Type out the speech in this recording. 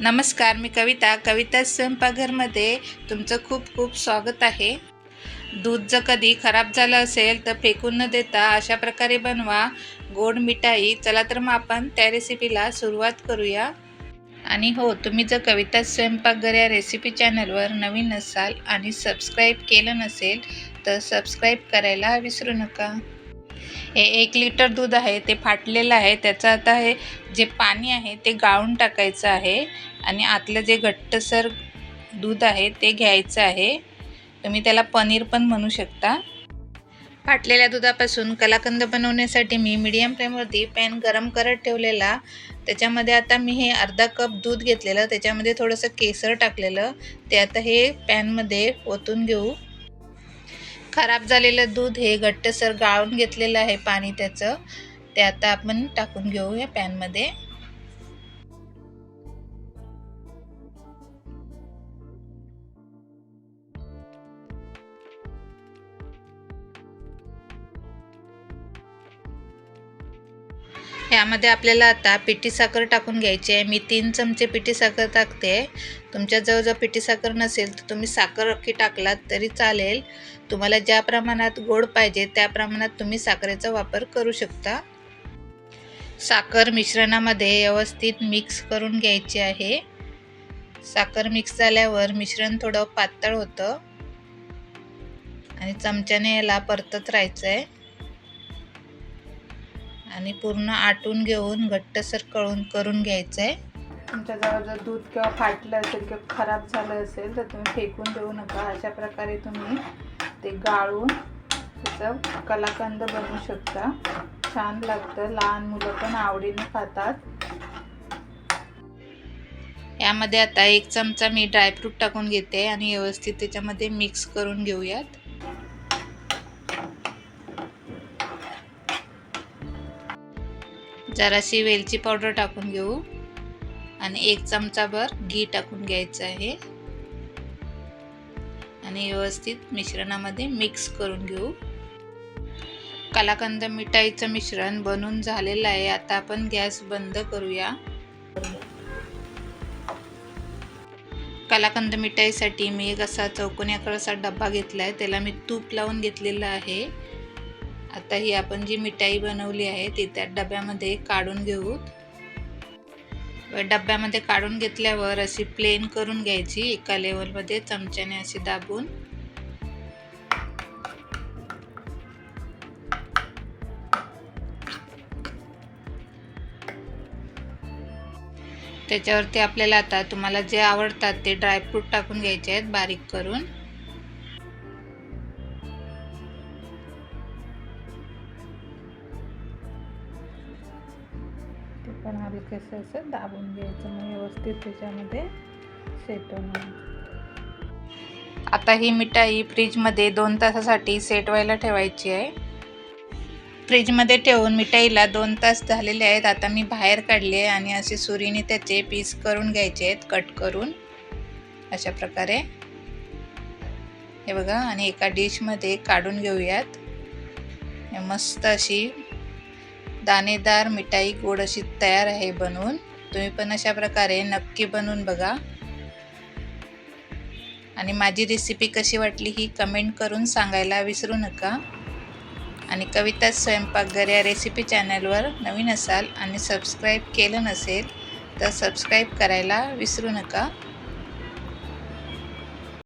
नमस्कार मी कविता. कविता स्वयंपाकघरमध्ये तुमचं खूप खूप स्वागत आहे. दूध जर कधी खराब झालं असेल तर फेकून न देता अशा प्रकारे बनवा. गोड मिठाई. चला तर मग आपण त्या रेसिपीला सुरुवात करूया. आणि हो तुम्ही जर कविता स्वयंपाकघर या रेसिपी चॅनलवर नवीन असाल आणि सबस्क्राईब केलं नसेल तर सबस्क्राईब करायला विसरू नका. हे एक लिटर दूध आहे ते फाटलेलं आहे. त्याचं आता हे जे पाणी आहे ते गाळून टाकायचं आहे आणि आतलं जे घट्टसर दूध आहे ते घ्यायचं आहे. तुम्ही त्याला पनीर पण म्हणू शकता. फाटलेल्या दुधापासून कलाकंद बनवण्यासाठी मी मीडियम फ्लेमवरती पॅन गरम करत ठेवलेला. त्याच्यामध्ये आता मी हे अर्धा कप दूध घेतलेलं. त्याच्यामध्ये थोडंसं केसर टाकलेलं. ते आता हे पॅनमध्ये ओतून घेऊ. खराब झालेलं दूध हे घट्टसर गाळून घेतलेलं आहे पाणी त्याचं. ते आता आपण टाकून घेऊ या पॅनमध्ये यामध्ये आपल्याला आता पिठी साखर टाकून घ्यायची आहे. मी तीन चमचे पिठी साखर टाकते. तुमच्याजवळ जर पिठी साखर नसेल तर तुम्ही साखर अख्खी टाकलात तरी चालेल. तुम्हाला ज्या प्रमाणात गोड पाहिजे त्या प्रमाणात तुम्ही साखरेचा वापर करू शकता. साखर मिश्रणामध्ये व्यवस्थित मिक्स करून घ्यायची आहे. साखर मिक्स झाल्यावर मिश्रण थोडं पातळ होतं. आणि चमच्याने याला परतत राहायचं आहे आणि पूर्ण आटून घेऊन घट्टसर कळून करून घ्यायचं आहे तुमच्याजवळ जर दूध किंवा फाटलं असेल किंवा खराब झालं असेल तर तुम्ही फेकून देऊ नका. अशा प्रकारे तुम्ही ते गाळून त्याचं कलाकंद बनवू शकता. छान लागतं. लहान मुलं पण आवडीने खातात. यामध्ये आता एक चमचा मी ड्रायफ्रूट टाकून घेते आणि व्यवस्थित त्याच्यामध्ये मिक्स करून घेऊयात. जराशी वेलची पावडर टाकून घेऊ. आणि एक चमचाभर घी टाकून घ्यायचं आहे. आणि व्यवस्थित मिश्रणामध्ये मिक्स करून घेऊ. कलाकंद मिठाईचं मिश्रण बनून झालेलं आहे. आता आपण गॅस बंद करूया. कलाकंद मिठाईसाठी मी एक असा चौकोनी आकाराचा डब्बा घेतला आहे त्याला मी तूप लावून घेतलेलं आहे. आता ही आपण जी मिठाई बनवली आहे ती त्या डब्यामध्ये काढून घेऊ. डब्यामध्ये काढून घेतल्यावर अशी प्लेन करून घ्यायची एका लेवलमध्ये चमच्याने अशी दाबून. त्याच्यावरती आपल्याला आता तुम्हाला जे आवडतात ते ड्रायफ्रूट टाकून घ्यायचे आहेत बारीक करून. आपण हलकेसं असं दाबून घ्यायचं मग व्यवस्थित त्याच्यामध्ये सेट होणार आता ही मिठाई फ्रीजमध्ये दोन तासासाठी सेट व्हायला ठेवायची आहे. फ्रीजमध्ये ठेवून मिठाईला दोन तास झालेले आहेत. आता मी बाहेर काढले आहे आणि असे सुरीने त्याचे पीस करून घ्यायचे आहेत कट करून. अशा प्रकारे. हे बघा आणि एका डिशमध्ये काढून घेऊयात. मस्त अशी दाणेदार मिठाई गोड अशी तयार आहे बनवून. तुम्ही पण अशा प्रकारे नक्की बनवून बघा. आणि माझी रेसिपी कशी वाटली ही कमेंट करून सांगायला विसरू नका. आणि कविता स्वयंपाकघर या रेसिपी चॅनलवर नवीन असाल आणि सबस्क्राईब केलं नसेल तर सबस्क्राईब करायला विसरू नका.